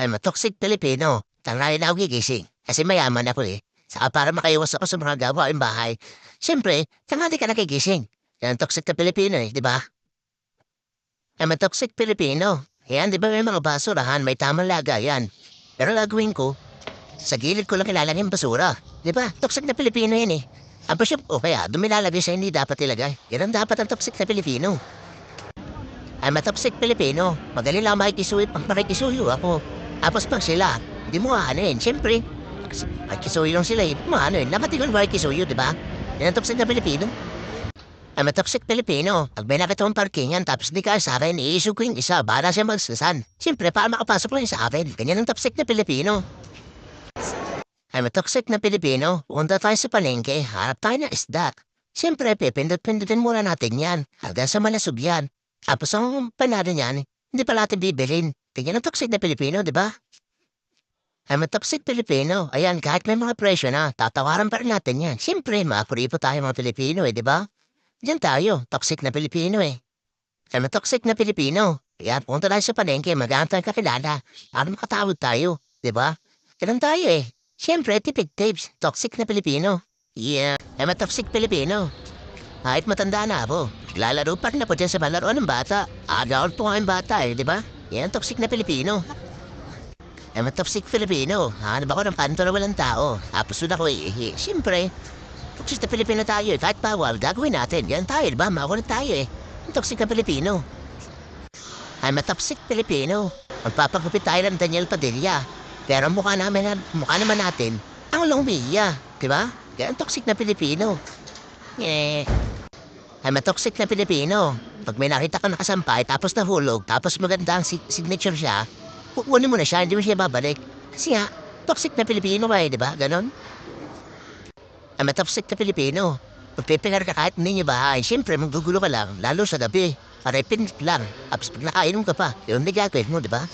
I'm a toxic Filipino. Tanghali na ako gigising. Kasi mayaman ako eh. Saka para makaiwas ako sa mga gawain bahay. Siyempre, tanghali ka nakigising. Yan ang toxic na Pilipino eh, di ba? I'm a toxic Filipino. Yan, di ba may mga basurahan, may tamang lagayan. Pero lagawin ko, sa gilid ko lang ilalagay yung basura. Di ba? Toxic na Pilipino yan eh. Tapos yung, o kaya, dumilalagay sa hindi dapat ilagay. Yan ang dapat ang toxic na Pilipino. I'm a toxic Pilipino. Madali lang makikisuyo pag makikisuyo ako. Tapos pag sila, hindi mo yun. Siyempre, kasi makikisuyo lang sila eh. Mga ano yun, dapat ikaw makikisuyo, di ba? Yan ang toxic na Pilipino. I'm a toxic Pilipino. Pag may nakita mong parkingan tapos di ka sa akin, i-issue ko yung isa para siya magsasan. Siyempre, para makapasok lang sa akin. Ganyan ang toxic na Pilipino. I'm a toxic na Pilipino. Punta tayo sa palengke, harap tayo ng isda. Siyempre, pipindot-pindutin muna natin yan. Hanggang sa malasog yan. Tapos ang panado niyan, hindi pa natin bibilin. Tingnan ang toxic na Pilipino, di ba? I'm a toxic Pilipino. Ayan, kahit may mga presyo na, tatawaran pa rin natin yan. Siyempre, mga kuripo tayo mga Pilipino eh, di ba? Diyan tayo, toxic na Pilipino eh. I'm a toxic na Pilipino. Ayan, punta tayo sa palengke, mag-aantay ka kilala. Para makatawag tayo, di ba? Ganun tayo eh. Siyempre, tipid tapes, toxic na Pilipino. Yeah, I'm a toxic Pilipino. Kahit matanda na ako, lalaro pa rin ako dyan sa malaroan ng bata. Agaw po nga yung bata eh, di ba? Yan, toxic na Pilipino. I'm a toxic Filipino. Hanap ako ng panto na walang tao. Tapos doon ako iihi. Siyempre, toxic na Pilipino tayo eh. Kahit bawal, gagawin natin. Yan tayo, di ba? Makulit tayo eh. Ang toxic na Pilipino. I'm a toxic Filipino. Magpapagupit tayo ng Daniel Padilla. Pero mukha namin, mukha naman natin, ang Lumia. Di ba? Yan ang toxic na Pilipino. Eh, I'm a toxic na Pilipino. Pag may nakita ka nakasampay, tapos nahulog, tapos maganda ang si- signature siya, kukunin mo na siya, hindi mo siya babalik. Kasi nga, toxic na Pilipino ba eh, di ba? Ganon? I'm a toxic na Pilipino. Magpipilar ka kahit hindi niyo bahay, siyempre magugulo ka lang, lalo sa gabi. Para pinit lang. Tapos pag nakainom ka pa, yun hindi gagawin mo, di ba?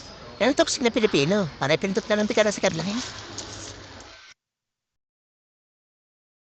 Yan ang toxic na Pilipino. Para pinindot ka lang di ka na sa kadlahin.